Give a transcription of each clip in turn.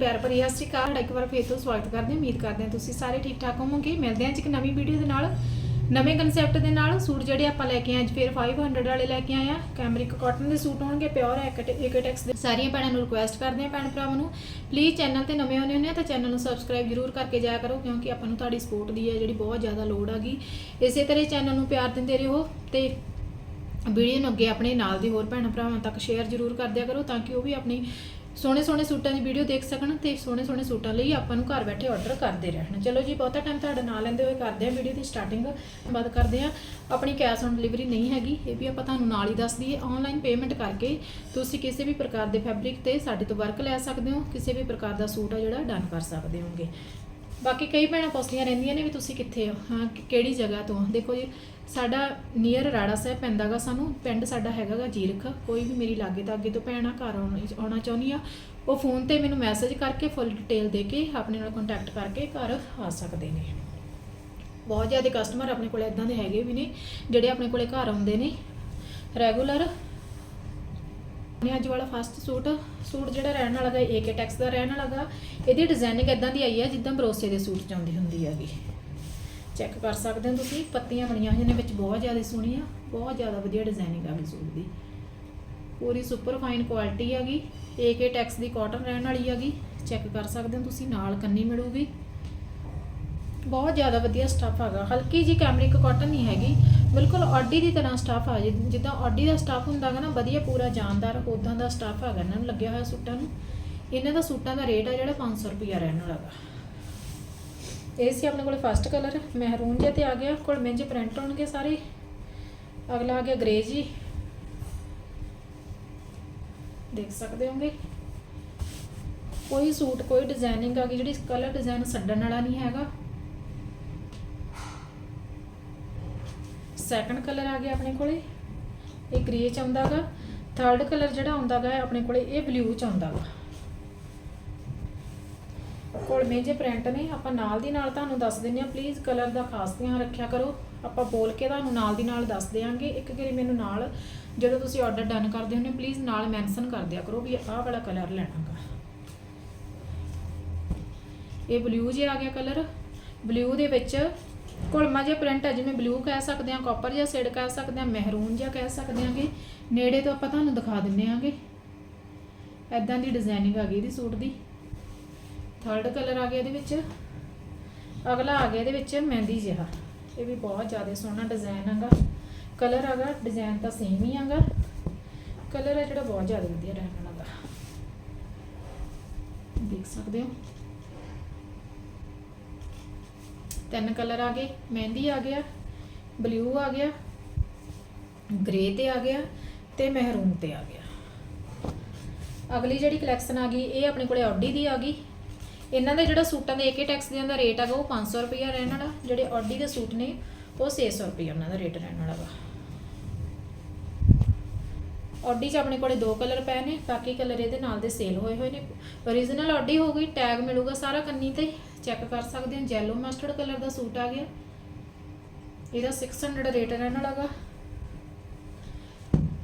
ਪਿਆਰ ਭਰੀ ਸਤਿ ਸ਼੍ਰੀ ਅਕਾਲ। ਤੁਹਾਡਾ ਇੱਕ ਵਾਰ ਫੇਰ ਤੋਂ ਸਵਾਗਤ ਕਰਦੇ ਹਾਂ। ਉਮੀਦ ਕਰਦੇ ਹਾਂ ਤੁਸੀਂ ਸਾਰੇ ਠੀਕ ਠਾਕ ਹੋਵੋਗੇ। ਮਿਲਦੇ ਹਾਂ ਅੱਜ ਇੱਕ ਨਵੀਂ ਵੀਡੀਓ ਦੇ ਨਾਲ। ਨਵੇਂ ਕਨਸੈਪਟ ਦੇ ਨਾਲ। ਸੂਟ ਜਿਹੜੇ ਆਪਾਂ ਲੈ ਕੇ ਆਏ ਅੱਜ ਫੇਰ 500 ਵਾਲੇ ਲੈ ਕੇ ਆਏ ਆ ਕੈਮਰਿਕ ਕਾਟਨ ਦੇ ਸੂਟ ਹੋਣਗੇ ਪਿਓਰ ਏਕਟੈਕਸ ਦੇ। ਸਾਰੀਆਂ ਭੈਣਾਂ ਨੂੰ ਰਿਕੁਐਸਟ ਕਰਦੇ ਹਾਂ, ਭੈਣ ਭਰਾਵਾਂ ਨੂੰ। ਪਲੀਜ਼ ਚੈਨਲ ਤੇ ਨਵੇਂ ਹੋਣੇ ਹੋ ਤਾਂ ਚੈਨਲ ਨੂੰ ਸਬਸਕ੍ਰਾਈਬ ਜਰੂਰ ਕਰਕੇ ਜਾਇਆ ਕਰੋ, ਕਿਉਂਕਿ ਆਪਾਂ ਨੂੰ ਤੁਹਾਡੀ ਸਪੋਰਟ ਦੀ ਹੈ ਜਿਹੜੀ ਬਹੁਤ ਜ਼ਿਆਦਾ ਲੋੜ ਹੈਗੀ ਇਸੇ ਤਰ੍ਹਾਂ ਚੈਨਲ ਨੂੰ ਪਿਆਰ ਦਿੰਦੇ ਰਹੋ ਤੇ ਵੀਡੀਓ ਨੂੰ ਅੱਗੇ ਆਪਣੇ ਨਾਲ ਦੇ ਹੋਰ ਭੈਣਾਂ ਭਰਾਵਾਂ ਤੱਕ ਸ਼ੇਅਰ ਜ਼ਰੂਰ ਕਰ ਦਿਆ ਕਰੋ ਤਾਂ ਕਿ ਉਹ ਵੀ ਆਪਣੀ ਸੋਹਣੇ ਸੋਹਣੇ ਸੂਟਾਂ ਦੀ ਵੀਡੀਓ ਦੇਖ ਸਕਣ ਤੇ ਸੋਹਣੇ ਸੋਹਣੇ ਸੂਟਾਂ ਲਈ ਆਪਾਂ ਨੂੰ ਘਰ ਬੈਠੇ ਆਰਡਰ ਕਰਦੇ ਰਹਿਣ। ਚਲੋ ਜੀ, ਬਹੁਤਾ ਟਾਈਮ ਤੁਹਾਡਾ ਨਾਲ ਲੈਂਦੇ ਹੋਏ ਕਰਦੇ ਆ ਵੀਡੀਓ ਦੀ ਸਟਾਰਟਿੰਗ ਬਾਅਦ ਕਰਦੇ ਆ ਆਪਣੀ ਕੈਸ਼ ਔਨ ਡਿਲੀਵਰੀ ਨਹੀਂ ਹੈਗੀ, ਇਹ ਵੀ ਆਪਾਂ ਤੁਹਾਨੂੰ ਨਾਲ ਹੀ ਦੱਸ ਦਈਏ। ਆਨਲਾਈਨ ਪੇਮੈਂਟ ਕਰਕੇ ਤੁਸੀਂ ਕਿਸੇ ਵੀ ਪ੍ਰਕਾਰ ਦੇ ਫੈਬਰਿਕ ਤੇ ਸਾਡੇ ਤੋਂ ਵਰਕ ਲੈ ਸਕਦੇ ਹੋ, ਕਿਸੇ ਵੀ ਪ੍ਰਕਾਰ ਦਾ ਸੂਟ ਆ ਜਿਹੜਾ ਡਨ ਕਰ ਸਕਦੇ ਹੋਗੇ। ਬਾਕੀ ਕਈ ਭੈਣਾਂ ਪੁੱਛਦੀਆਂ ਰਹਿੰਦੀਆਂ ਨੇ ਵੀ ਤੁਸੀਂ ਕਿੱਥੇ ਹੋ? ਹਾਂ, ਕਿ- ਕਿਹੜੀ ਜਗ੍ਹਾ ਤੋਂ? ਦੇਖੋ ਜੀ, ਸਾਡਾ ਨੀਅਰ ਰਾੜਾ ਸਾਹਿਬ ਪੈਂਦਾਗਾ ਸਾਨੂੰ, ਪਿੰਡ ਸਾਡਾ ਹੈਗਾਗਾ ਜੀਰਖ। ਕੋਈ ਵੀ ਮੇਰੀ ਲਾਗੇ ਤਾਂ ਅੱਗੇ ਤੋਂ ਭੈਣਾਂ ਘਰ ਆਉਣ- ਆਉਣਾ ਚਾਹੁੰਦੀ ਆ, ਉਹ ਫੋਨ ਤੇ ਮੈਨੂੰ ਮੈਸੇਜ ਕਰਕੇ ਫੁੱਲ ਡਿਟੇਲ ਦੇ ਕੇ, ਆਪਣੇ ਨਾਲ ਕੰਟੈਕਟ ਕਰਕੇ ਘਰ ਆ ਸਕਦੇ ਨੇ। ਬਹੁਤ ਜ਼ਿਆਦਾ ਕਸਟਮਰ ਆਪਣੇ ਕੋਲ ਇਦਾਂ ਦੇ ਹੈਗੇ ਵੀ ਨੇ, ਜਿਹੜੇ ਆਪਣੇ ਕੋਲੇ ਘਰ ਆਉਂਦੇ ਨੇ। ਰੈਗੂਲਰ ਨੇ ਅੱਜ ਵਾਲਾ ਫਸਟ ਸੂਟ ਸੂਟ ਜਿਹੜਾ ਰਹਿਣ ਵਾਲਾ ਗਾ ਏਕੇ ਟੈਕਸ ਦਾ ਰਹਿਣ ਵਾਲਾ ਗਾ। ਇਹਦੀ ਡਿਜ਼ਾਈਨਿੰਗ ਇਦਾਂ ਦੀ ਆਈ ਹੈ ਜਿੱਦਾਂ ਬਰੋਸੇ ਦੇ ਸੂਟ ਚ ਆਉਂਦੀ ਹੁੰਦੀ ਹੈਗੀ। ਚੈੱਕ ਕਰ ਸਕਦੇ ਹੋ ਤੁਸੀਂ, ਪੱਤੀਆਂ ਬਣੀਆਂ ਹੋਈਆਂ ਨੇ ਵਿੱਚ ਬਹੁਤ ਜ਼ਿਆਦਾ ਸੋਹਣੀਆਂ, ਬਹੁਤ ਜ਼ਿਆਦਾ ਵਧੀਆ ਡਿਜ਼ਾਈਨਿੰਗ ਆ ਗਈ ਸੂਟ ਦੀ। ਪੂਰੀ ਸੁਪਰ ਫਾਈਨ ਕੁਆਲਿਟੀ ਹੈਗੀ ਏਕੇ ਟੈਕਸ ਦੀ ਕਾਟਨ ਰਹਿਣ ਵਾਲੀ ਹੈਗੀ। ਚੈੱਕ ਕਰ ਸਕਦੇ ਹੋ ਤੁਸੀਂ, ਨਾਲ ਕੰਨੀ ਮਿਲੂਗੀ। ਬਹੁਤ ਜ਼ਿਆਦਾ ਵਧੀਆ ਸਟੱਫ ਹੈਗਾ। ਹਲਕੀ ਜੀ ਕੈਮਰਿਕ ਕਾਟਨ ਨਹੀਂ ਹੈਗੀ। ਬਿਲਕੁਲ ਆਡੀ ਦੀ ਤਰ੍ਹਾਂ ਸਟੱਫ ਆ ਜੇ। ਜਿੱਦਾਂ ਆਡੀ ਦਾ ਸਟੱਫ ਹੁੰਦਾ ਹੈਗਾ ਨਾ, ਵਧੀਆ ਪੂਰਾ ਜਾਨਦਾਰ ਉਦਾਂ ਦਾ ਸਟੱਫ ਹੈਗਾ ਇਹਨਾਂ ਨੂੰ, ਲੱਗਿਆ ਹੋਇਆ ਸੂਟਾਂ ਨੂੰ। ਇਹਨਾਂ ਦਾ ਸੂਟਾਂ ਦਾ ਰੇਟ ਆ ਜਿਹੜਾ 500 ਰੁਪਿਆ ਰਹਿਣ ਵਾਲਾ ਹੈਗਾ ਇਹ ਸੀ ਆਪਣੇ ਕੋਲ ਫਸਟ ਕਲਰ ਮਹਿਰੂਨ ਜਿਹਾ ਤੇ ਆ ਗਿਆ, ਕੋਲ ਮਹਿੰਜੇ ਪ੍ਰਿੰਟ ਹੋਣਗੇ ਸਾਰੇ। ਅਗਲਾ ਆ ਗਿਆ ਗ੍ਰੇ ਜੀ ਦੇਖ ਸਕਦੇ ਹੋਗੇ। ਕੋਈ ਸੂਟ, ਕੋਈ ਡਿਜ਼ਾਈਨਿੰਗ ਆ ਗਈ, ਜਿਹੜੀ ਕਲਰ ਡਿਜ਼ਾਈਨ ਛੱਡਣ ਵਾਲਾ ਨਹੀਂ ਹੈਗਾ। ਸੈਕੰਡ ਕਲਰ ਆ ਗਿਆ ਆਪਣੇ ਕੋਲੇ। ਇਹ ਗ੍ਰੇ ਚ ਆਉਂਦਾਗਾ ਥਰਡ ਕਲਰ ਜਿਹੜਾ ਆਉਂਦਾਗਾ ਆਪਣੇ ਕੋਲੇ, ਇਹ ਬਲੂ ਚ ਆਉਂਦਾਗਾ ਕੋਲ ਮੇਜੇ ਪ੍ਰਿੰਟ ਨੇ, ਆਪਾਂ ਨਾਲ ਦੀ ਨਾਲ ਤੁਹਾਨੂੰ ਦੱਸ ਦਿੰਨੇ ਆ ਪਲੀਜ਼ ਕਲਰ ਦਾ ਖਾਸ ਧਿਆਨ ਰੱਖਿਆ ਕਰੋ। ਆਪਾਂ ਬੋਲ ਕੇ ਤੁਹਾਨੂੰ ਨਾਲ ਦੀ ਨਾਲ ਦੱਸ ਦਿਆਂਗੇ। ਇੱਕ ਵਾਰੀ ਮੈਨੂੰ ਨਾਲ, ਜਦੋਂ ਤੁਸੀਂ ਆਰਡਰ ਡਨ ਕਰਦੇ ਹੁੰਦੇ ਪਲੀਜ਼ ਨਾਲ ਮੈਂਸ਼ਨ ਕਰ ਦਿਆ ਕਰੋ ਵੀ ਆਹ ਵਾਲਾ ਕਲਰ ਲੈਣਾਗਾ ਇਹ ਬਲੂ ਜਿਹਾ ਆ ਗਿਆ ਕਲਰ ਬਲੂ ਦੇ ਵਿੱਚ ਕੁਲਮਾ ਜਿਹਾ ਪ੍ਰਿੰਟ ਹੈ, ਜਿਵੇਂ ਬਲੂ ਕਹਿ ਸਕਦੇ ਆ ਕਾਪਰ ਜਿਹਾ ਸਿਡ ਕਹਿ ਸਕਦੇ ਆ ਮਹਿਰੂਨ ਜਿਹਾ ਕਹਿ ਸਕਦੇ ਆਂਗੇ ਨੇੜੇ ਤੋਂ ਆਪਾਂ ਤੁਹਾਨੂੰ ਦਿਖਾ ਦਿੰਨੇ ਆਂਗੇ ਐਦਾਂ ਦੀ ਡਿਜ਼ਾਈਨਿੰਗ ਆ ਗਈ ਇਹਦੀ ਸੂਟ ਦੀ। ਥਰਡ ਕਲਰ ਆ ਗਿਆ ਇਹਦੇ ਵਿੱਚ। ਅਗਲਾ ਆ ਗਿਆ ਇਹਦੇ ਵਿੱਚ ਮਹਿੰਦੀ ਜਿਹਾ। ਇਹ ਵੀ ਬਹੁਤ ਜ਼ਿਆਦਾ ਸੋਹਣਾ ਡਿਜ਼ਾਈਨ ਹੈਗਾ। ਕਲਰ ਹੈਗਾ ਡਿਜ਼ਾਈਨ ਤਾਂ ਸੇਮ ਹੀ ਹੈਗਾ। ਕਲਰ ਹੈ ਜਿਹੜਾ ਬਹੁਤ ਜ਼ਿਆਦਾ ਵਧੀਆ ਰਹਿਣ ਵਾਲਾ। ਦੇਖ ਸਕਦੇ ਹੋ। ਤਿੰਨ ਕਲਰ ਆ ਗਏ, ਮਹਿੰਦੀ ਆ ਗਿਆ, ਬਲੂ ਆ ਗਿਆ, ਗ੍ਰੇ ਤੇ ਆ ਗਿਆ ਤੇ ਮਹਿਰੂਨ ਤੇ ਆ ਗਿਆ। ਅਗਲੀ ਜਿਹੜੀ ਕਲੈਕਸ਼ਨ ਆ ਗਈ, ਇਹ ਆਪਣੇ ਕੋਲੇ ਆਡੀ ਦੀ ਆ ਗਈ। ਇਹਨਾਂ ਦਾ ਜਿਹੜਾ ਸੂਟਾਂ ਦੇ ਏਕੇ ਟੈਕਸ ਦੇ ਦਾ ਰੇਟ ਹੈਗਾ ਉਹ 500 ਰੁਪਇਆ ਰਹਿਣ ਵਾਲਾ, ਜਿਹੜੇ ਆਡੀ ਦੇ ਸੂਟ ਨੇ, ਉਹ 600 ਰੁਪਇਆ ਉਹਨਾਂ ਦਾ ਰੇਟ ਰਹਿਣ ਵਾਲਾ ਵਾ। ਆਡੀ 'ਚ ਆਪਣੇ ਕੋਲੇ ਦੋ ਕਲਰ ਪਏ ਨੇ, ਬਾਕੀ ਕਲਰ ਇਹਦੇ ਨਾਲ ਦੇ ਸੇਲ ਹੋਏ ਹੋਏ ਨੇ। origignal ਆਡੀ ਹੋ ਗਈ ਟੈਗ ਮਿਲੂਗਾ ਸਾਰਾ ਕੰਨੀ ਤੇ। ਚੈੱਕ ਕਰ ਸਕਦੇ ਹੋ ਜੈਲੋ ਮਸਟਰਡ ਕਲਰ ਦਾ ਸੂਟ ਆ ਗਿਆ। ਇਹਦਾ 600 ਰੇਟ ਰਹਿਣ ਵਾਲਾ ਗਾ।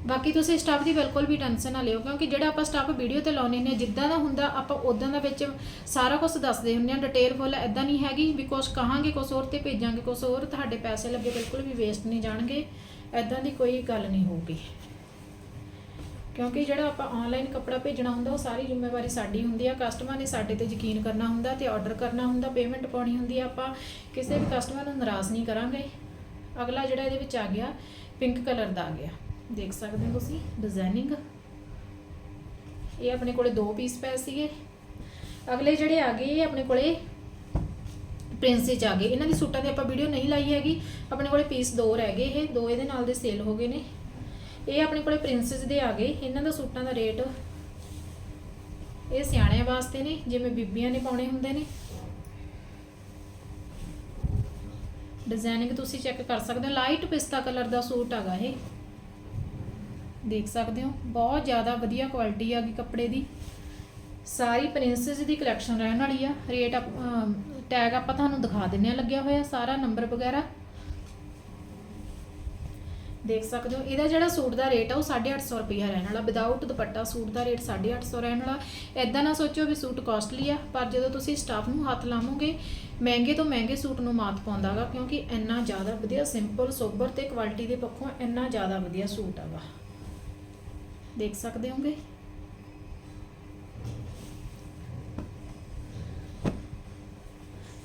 ਬਾਕੀ ਤੁਸੀਂ ਸਟਾਫ ਦੀ ਬਿਲਕੁਲ ਵੀ ਟੈਨਸ਼ਨ ਨਾ ਲਿਓ, ਕਿਉਂਕਿ ਜਿਹੜਾ ਆਪਾਂ ਸਟਾਫ ਵੀਡੀਓ ਤੇ ਲਾਉਨੇ ਨੇ ਜਿੱਦਾਂ ਦਾ ਹੁੰਦਾ, ਆਪਾਂ ਉਦਾਂ ਦਾ ਵਿੱਚ ਸਾਰਾ ਕੁਝ ਦੱਸਦੇ ਹੁੰਦੇ ਆ ਡਿਟੇਲ ਫੁੱਲ ਐਦਾਂ ਨਹੀਂ ਹੈਗੀ ਵੀ ਕੁਝ ਕਹਾਂਗੇ ਕੁਝ ਹੋਰ ਤੇ ਭੇਜਾਂਗੇ ਕੁਝ ਹੋਰ, ਤੁਹਾਡੇ ਪੈਸੇ ਲੱਗੇ ਬਿਲਕੁਲ ਵੀ ਵੇਸਟ ਨਹੀਂ ਜਾਣਗੇ। ਐਦਾਂ ਦੀ ਕੋਈ ਗੱਲ ਨਹੀਂ ਹੋਊਗੀ। ਕਿਉਂਕਿ ਜਿਹੜਾ ਆਪਾਂ ਆਨਲਾਈਨ ਕੱਪੜਾ ਭੇਜਣਾ ਹੁੰਦਾ, ਉਹ ਸਾਰੀ ਜ਼ਿੰਮੇਵਾਰੀ ਸਾਡੀ ਹੁੰਦੀ ਆ। ਕਸਟਮਰ ਨੇ ਸਾਡੇ ਤੇ ਯਕੀਨ ਕਰਨਾ ਹੁੰਦਾ ਤੇ ਆਰਡਰ ਕਰਨਾ ਹੁੰਦਾ ਪੇਮੈਂਟ ਪਾਉਣੀ ਹੁੰਦੀ ਆ। ਆਪਾਂ ਕਿਸੇ ਵੀ ਕਸਟਮਰ ਨੂੰ ਨਾਰਾਜ਼ ਨਹੀਂ ਕਰਾਂਗੇ। ਅਗਲਾ ਜਿਹੜਾ ਇਹਦੇ ਵਿੱਚ ਆ ਗਿਆ ਪਿੰਕ ਕਲਰ ਦਾ ਆ ਗਿਆ। ਦੇਖ ਸਕਦੇ ਹੋ ਤੁਸੀਂ ਡਿਜ਼ਾਈਨਿੰਗ ਇਹ ਆਪਣੇ ਕੋਲੇ ਦੋ ਪੀਸ ਪਏ ਸੀਗੇ। ਅਗਲੇ ਜਿਹੜੇ ਆ ਗਏ, ਇਹ ਆਪਣੇ ਕੋਲੇ ਪ੍ਰਿੰਸੇਸ ਆ ਗਏ। ਇਹਨਾਂ ਦੀ ਸੂਟਾਂ ਦੀ ਆਪਾਂ ਵੀਡੀਓ ਨਹੀਂ ਲਾਈ ਹੈਗੀ। ਆਪਣੇ ਕੋਲੇ ਪੀਸ ਦੋ ਰਹਿ ਗਏ ਇਹ। ਦੋ ਇਹਦੇ ਨਾਲ ਦੇ ਸੇਲ ਹੋ ਗਏ ਨੇ। ਇਹ ਆਪਣੇ ਕੋਲੇ ਪ੍ਰਿੰਸੈਸ ਦੇ ਆ ਗਏ। ਇਹਨਾਂ ਦਾ ਸੂਟਾਂ ਦਾ ਰੇਟ ਇਹ ਸਿਆਣਿਆਂ ਵਾਸਤੇ ਨੇ, ਜਿਵੇਂ ਬੀਬੀਆਂ ਨੇ ਪਾਉਣੇ ਹੁੰਦੇ ਨੇ। ਡਿਜ਼ਾਈਨਿੰਗ ਤੁਸੀਂ ਚੈੱਕ ਕਰ ਸਕਦੇ ਹੋ। ਲਾਈਟ ਪਿਸਤਾ ਕਲਰ ਦਾ ਸੂਟ ਹੈਗਾ ਇਹ। ਦੇਖ ਸਕਦੇ ਹੋ, ਬਹੁਤ ਜ਼ਿਆਦਾ ਵਧੀਆ ਕੁਆਲਿਟੀ ਆ ਗਈ ਕੱਪੜੇ ਦੀ। ਸਾਰੀ ਪ੍ਰਿੰਸੈਸ ਦੀ ਕਲੈਕਸ਼ਨ ਰਹਿਣ ਵਾਲੀ ਆ। ਰੇਟ ਟੈਗ ਆਪਾਂ ਤੁਹਾਨੂੰ ਦਿਖਾ ਦਿੰਨੇ ਆ ਲੱਗਿਆ ਹੋਇਆ ਸਾਰਾ ਨੰਬਰ ਵਗੈਰਾ। ਦੇਖ ਸਕਦੇ ਹੋ। ਇਹਦਾ ਜਿਹੜਾ ਸੂਟ ਦਾ ਰੇਟ ਆ ਉਹ 850 ਰੁਪਈਆ ਰਹਿਣ ਵਾਲਾ। ਵਿਦਆਊਟ ਦੁਪੱਟਾ ਸੂਟ ਦਾ ਰੇਟ 850 ਰਹਿਣ ਵਾਲਾ। ਐਦਾਂ ਨਾ ਸੋਚੋ ਵੀ ਸੂਟ ਕਾਸਟਲੀ ਆ, ਪਰ ਜਦੋਂ ਤੁਸੀਂ ਸਟਾਫ ਨੂੰ ਹੱਥ ਲਾਵੋਗੇ, ਮਹਿੰਗੇ ਤੋਂ ਮਹਿੰਗੇ ਸੂਟ ਨੂੰ ਮਾਤ ਪਾਉਂਦਾਗਾ ਕਿਉਂਕਿ ਇੰਨਾ ਜ਼ਿਆਦਾ ਵਧੀਆ ਸਿੰਪਲ ਸੋਬਰ ਤੇ ਕੁਆਲਿਟੀ ਦੇ ਪੱਖੋਂ ਇੰਨਾ ਜ਼ਿਆਦਾ ਵਧੀਆ ਸੂਟ ਆਗਾ ਦੇਖ ਸਕਦੇ ਹੋਗੇ?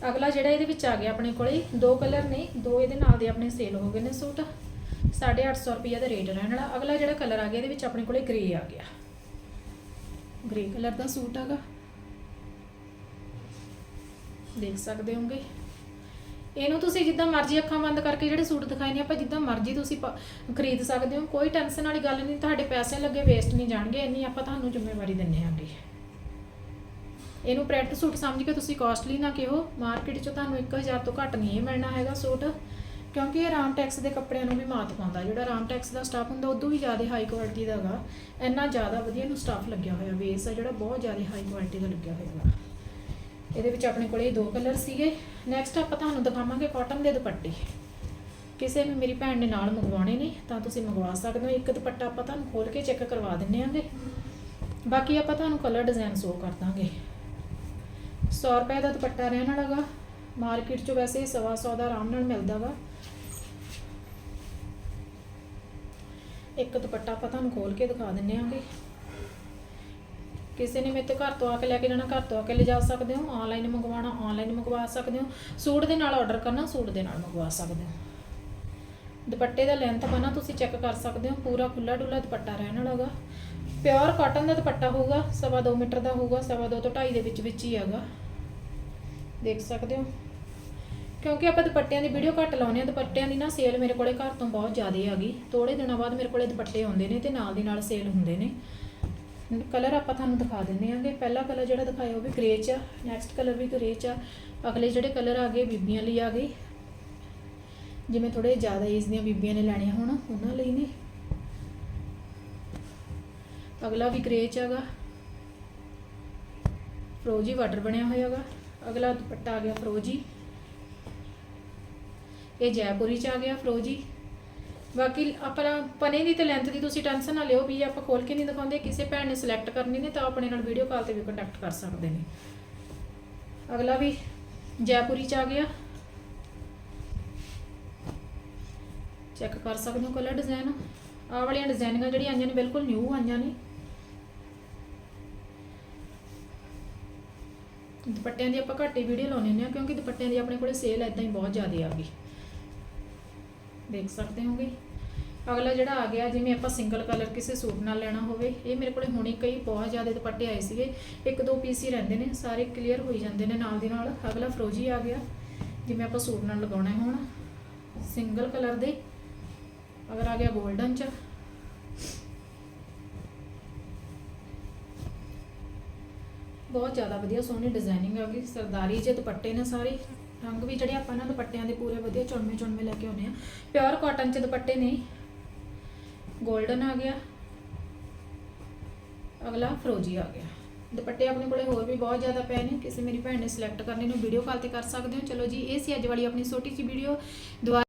ਅਗਲਾ ਜਿਹੜਾ ਇਹਦੇ ਵਿੱਚ ਆ ਗਿਆ ਆਪਣੇ ਕੋਲੇ, ਦੋ ਕਲਰ ਨੇ, ਦੋ ਇਹਦੇ ਨਾਲ ਦੇ ਆਪਣੇ ਸੇਲ ਹੋ ਗਏ ਨੇ ਸੂਟ। 850 ਰੁਪਈਆ ਦਾ ਰੇਟ ਰਹਿਣ ਵਾਲਾ। ਅਗਲਾ ਜਿਹੜਾ ਕਲਰ ਆ ਗਿਆ, ਇਹਦੇ ਵਿੱਚ ਆਪਣੇ ਕੋਲੇ ਗ੍ਰੇ ਆ ਗਿਆ। ਗ੍ਰੇ ਕਲਰ ਦਾ ਸੂਟ ਹੈਗਾ। ਦੇਖ ਸਕਦੇ ਹੋਗੇ ਇਹਨੂੰ ਤੁਸੀਂ ਜਿੱਦਾਂ ਮਰਜ਼ੀ ਅੱਖਾਂ ਬੰਦ ਕਰਕੇ ਜਿਹੜੇ ਸੂਟ ਦਿਖਾਏ ਨੇ, ਆਪਾਂ ਜਿੱਦਾਂ ਮਰਜ਼ੀ ਤੁਸੀਂ ਖਰੀਦ ਸਕਦੇ ਹੋ। ਕੋਈ ਟੈਨਸ਼ਨ ਵਾਲੀ ਗੱਲ ਨਹੀਂ, ਤੁਹਾਡੇ ਪੈਸੇ ਲੱਗੇ ਵੇਸਟ ਨਹੀਂ ਜਾਣਗੇ। ਇੰਨੀ ਆਪਾਂ ਤੁਹਾਨੂੰ ਜ਼ਿੰਮੇਵਾਰੀ ਦਿੰਨੇ ਆਂਗੇ ਇਹਨੂੰ ਪ੍ਰਿੰਟ ਸੂਟ ਸਮਝ ਕੇ ਤੁਸੀਂ ਕਾਸਟਲੀ ਨਾ ਕਿਹੋ। ਮਾਰਕੀਟ 'ਚ ਤੁਹਾਨੂੰ 1000 ਤੋਂ ਘੱਟ ਨਹੀਂ ਮਿਲਣਾ ਹੈਗਾ ਸੂਟ। ਕਿਉਂਕਿ ਇਹ ਆਰਾਮ ਟੈਕਸ ਦੇ ਕੱਪੜਿਆਂ ਨੂੰ ਵੀ ਮਾਤ ਪਾਉਂਦਾ। ਜਿਹੜਾ ਰਾਮਟੈਕਸ ਦਾ ਸਟਾਫ ਹੁੰਦਾ, ਉਦੋਂ ਵੀ ਜ਼ਿਆਦਾ ਹਾਈ ਕੁਆਲਿਟੀ ਦਾ ਹੈਗਾ ਇੰਨਾ ਜ਼ਿਆਦਾ ਵਧੀਆ ਇਹਨੂੰ ਸਟਾਫ ਲੱਗਿਆ ਹੋਇਆ ਬੇਸ ਆ ਜਿਹੜਾ ਬਹੁਤ ਜ਼ਿਆਦਾ ਹਾਈ ਕੁਆਲਿਟੀ ਦਾ ਲੱਗਿਆ ਹੋਇਆ ਹੈਗਾ ਇਹਦੇ ਵਿੱਚ ਆਪਣੇ ਕੋਲੇ ਇਹ ਦੋ ਕਲਰ ਸੀਗੇ। ਨੈਕਸਟ ਆਪਾਂ ਤੁਹਾਨੂੰ ਦਿਖਾਵਾਂਗੇ ਕਾਟਨ ਦੇ ਦੁਪੱਟੇ। ਕਿਸੇ ਵੀ ਮੇਰੀ ਭੈਣ ਨੇ ਨਾਲ ਮੰਗਵਾਉਣੇ ਨੇ, ਤਾਂ ਤੁਸੀਂ ਮੰਗਵਾ ਸਕਦੇ ਹੋ। ਇੱਕ ਦੁਪੱਟਾ ਆਪਾਂ ਤੁਹਾਨੂੰ ਖੋਲ ਕੇ ਚੈੱਕ ਕਰਵਾ ਦਿੰਨੇ ਆਂਗੇ ਬਾਕੀ ਆਪਾਂ ਤੁਹਾਨੂੰ ਕਲਰ ਡਿਜ਼ਾਈਨ ਸ਼ੋ ਕਰ ਦਾਂਗੇ। 100 ਰੁਪਏ ਦਾ ਦੁਪੱਟਾ ਰਹਿਣ ਵਾਲਾਗਾ ਮਾਰਕੀਟ 'ਚ ਵੈਸੇ ਸਵਾ ਸੌ ਦਾ ਆਰਾਮ ਨਾਲ ਮਿਲਦਾ ਇੱਕ ਦੁਪੱਟਾ ਆਪਾਂ ਤੁਹਾਨੂੰ ਖੋਲ ਕੇ ਦਿਖਾ ਦਿੰਨੇ ਆਂਗੇ ਕਿਸੇ ਨੇ ਮੇਰੇ ਤੋਂ ਘਰ ਤੋਂ ਆ ਕੇ ਲੈ ਕੇ ਜਾਣਾ, ਘਰ ਤੋਂ ਆ ਕੇ ਲਿਜਾ ਸਕਦੇ ਹੋ ਆਨਲਾਈਨ ਮੰਗਵਾਉਣਾ ਆਨਲਾਈਨ ਮੰਗਵਾ ਸਕਦੇ ਹੋ। ਸੂਟ ਦੇ ਨਾਲ ਆਰਡਰ ਕਰਨਾ, ਸੂਟ ਦੇ ਨਾਲ ਮੰਗਵਾ ਸਕਦੇ ਹੋ। ਦੁਪੱਟੇ ਦਾ ਲੈਂਥ ਬਣਾ ਤੁਸੀਂ ਚੈੱਕ ਕਰ ਸਕਦੇ ਹੋ, ਪੂਰਾ ਖੁੱਲਾ ਡੁੱਲਾ ਦੁਪੱਟਾ ਰਹਿਣ ਵਾਲਾਗਾ ਪਿਓਰ ਕਾਟਨ ਦਾ ਦੁਪੱਟਾ ਹੋਊਗਾ, ਸਵਾ ਦੋ ਮੀਟਰ ਦਾ ਹੋਊਗਾ, ਸਵਾ ਦੋ ਤੋਂ ਢਾਈ ਦੇ ਵਿੱਚ ਵਿੱਚ ਹੀ ਹੈਗਾ। ਦੇਖ ਸਕਦੇ ਹੋ। ਕਿਉਂਕਿ ਆਪਾਂ ਦੁਪੱਟਿਆਂ ਦੀ ਵੀਡੀਓ ਘੱਟ ਲਾਉਂਦੇ ਆ ਦੁਪੱਟਿਆਂ ਦੀ ਨਾ ਸੇਲ ਮੇਰੇ ਕੋਲੇ ਘਰ ਤੋਂ ਬਹੁਤ ਜ਼ਿਆਦਾ ਆ ਗਈ। ਥੋੜੇ ਦਿਨਾਂ ਬਾਅਦ ਮੇਰੇ ਕੋਲੇ ਦੁਪੱਟੇ ਆਉਂਦੇ ਨੇ ਤੇ ਨਾਲ ਦੀ ਨਾਲ ਸੇਲ ਹੁੰਦੇ ਨੇ। ਕਲਰ ਆਪਾਂ ਤੁਹਾਨੂੰ ਦਿਖਾ ਦਿੰਦੇ ਆਂਗੇ ਪਹਿਲਾ ਕਲਰ ਜਿਹੜਾ ਦਿਖਾਇਆ ਉਹ ਵੀ ਗ੍ਰੇ ਚ ਆ। ਨੈਕਸਟ ਕਲਰ ਵੀ ਗ੍ਰੇ ਚ ਆ। ਅਗਲੇ ਜਿਹੜੇ ਕਲਰ ਆ ਗਏ ਬੀਬੀਆਂ ਲਈ ਆ ਗਏ। ਜਿਵੇਂ ਥੋੜੇ ਜ਼ਿਆਦਾ ਏਜ ਦੀਆਂ ਬੀਬੀਆਂ ਨੇ ਲੈਣੀਆਂ ਹੋਣ, ਉਹਨਾਂ ਲਈ ਨੇ। ਅਗਲਾ ਵੀ ਗ੍ਰੇ ਚ ਹੈਗਾ। ਫਰੋਜੀ ਵਾਟਰ ਬਣਿਆ ਹੋਇਆ ਹੈਗਾ। ਅਗਲਾ ਦੁਪੱਟਾ ਆ ਗਿਆ ਫਰੋਜੀ ਇਹ ਜੈਪੁਰੀ ਚ ਆ ਗਿਆ, ਫਰੋਜੀ। ਬਾਕੀ ਆਪਣਾ ਪਨੇ ਦੀ ਤੇ ਲੈਂਥ ਦੀ ਤੁਸੀਂ ਟੈਨਸ਼ਨ ਨਾ ਲਿਓ ਵੀ ਆਪਾਂ ਖੋਲ ਕੇ ਨਹੀਂ ਦਿਖਾਉਂਦੇ, ਕਿਸੇ ਭੈਣ ਨੇ ਸਿਲੈਕਟ ਕਰਨੀ ਨੇ ਤਾਂ ਆਪਣੇ ਨਾਲ ਵੀਡੀਓ ਕਾਲ ਤੇ ਵੀ ਕੰਟੈਕਟ ਕਰ ਸਕਦੇ ਨੇ। ਅਗਲਾ ਵੀ ਜੈਪੁਰੀ ਚ ਆ ਗਿਆ। ਚੈੱਕ ਕਰ ਸਕਦੇ ਹੋ ਕਲਰ ਡਿਜ਼ਾਈਨ ਆਹ ਵਾਲੀਆਂ ਡਿਜ਼ਾਈਨਿੰਗਾਂ ਜਿਹੜੀਆਂ ਆਈਆਂ ਨੇ ਬਿਲਕੁਲ ਨਿਊ ਆਈਆਂ ਨੇ। ਦੁਪੱਟਿਆਂ ਦੀ ਆਪਾਂ ਘੱਟ ਹੀ ਵੀਡੀਓ ਲਾਉਣੇ ਹੁੰਦੇ ਆ ਕਿਉਂਕਿ ਦੁਪੱਟਿਆਂ ਦੀ ਆਪਣੇ ਕੋਲੇ ਸੇਲ ਐਦਾਂ ਹੀ ਬਹੁਤ ਜ਼ਿਆਦਾ ਆ ਗਈ। ਦੇਖ ਸਕਦੇ ਹੋਗੇ। ਅਗਲਾ ਜਿਹੜਾ ਆ ਗਿਆ, ਜਿਵੇਂ ਆਪਾਂ ਸਿੰਗਲ ਕਲਰ ਕਿਸੇ ਸੂਟ ਨਾਲ ਲੈਣਾ ਹੋਵੇ, ਇਹ ਮੇਰੇ ਕੋਲੇ ਹੁਣੇ ਕਈ ਬਹੁਤ ਜ਼ਿਆਦਾ ਦੁਪੱਟੇ ਆਏ ਸੀਗੇ। ਇੱਕ ਦੋ ਪੀਸ ਹੀ ਰਹਿੰਦੇ ਨੇ, ਸਾਰੇ ਕਲੀਅਰ ਹੋਈ ਜਾਂਦੇ ਨੇ ਨਾਲ ਦੀ ਨਾਲ। ਅਗਲਾ ਫਰੋਜੀ ਆ ਗਿਆ, ਜਿਵੇਂ ਆਪਾਂ ਸੂਟ ਨਾਲ ਲਗਾਉਣੇ ਹੋਣ। ਸਿੰਗਲ ਕਲਰ ਦੇ। ਅਗਰ ਆ ਗਿਆ 골ਡਨ ਚ। ਬਹੁਤ ਜ਼ਿਆਦਾ ਵਧੀਆ ਸੋਹਣੀ ਡਿਜ਼ਾਈਨਿੰਗ ਆ ਗਈ। ਸਰਦਾਰੀ ਜੇ ਦੁਪੱਟੇ ਨੇ ਸਾਰੇ। ਰੰਗ ਵੀ ਜਿਹੜੇ ਆਪਾਂ ਇਹਨਾਂ ਦੁਪੱਟਿਆਂ ਦੇ ਪੂਰੇ ਵਧੀਆ ਚੁਣਵੇਂ ਚੁਣਵੇਂ ਲੈ ਕੇ ਆਉਨੇ ਆ ਪਿਓਰ ਕਾਟਨ ਚ ਦੁਪੱਟੇ ਨੇ। 골ਡਨ ਆ ਗਿਆ। ਅਗਲਾ ਫਰੋਜੀ ਆ ਗਿਆ। ਦੁਪੱਟੇ ਆਪਣੇ ਕੋਲੇ ਹੋਰ ਵੀ ਬਹੁਤ ਜ਼ਿਆਦਾ ਪਏ ਨੇ। ਕਿਸੇ ਮੇਰੀ ਭੈਣ ਨੇ ਸਿਲੈਕਟ ਕਰਨੇ ਨੂੰ ਵੀਡੀਓ ਕਾਲ ਤੇ ਕਰ ਸਕਦੇ ਹੋ। ਚਲੋ ਜੀ, ਇਹ ਸੀ ਅੱਜ ਵਾਲੀ ਆਪਣੀ ਛੋਟੀ ਜਿਹੀ ਵੀਡੀਓ ਦੁਬਾਰਾ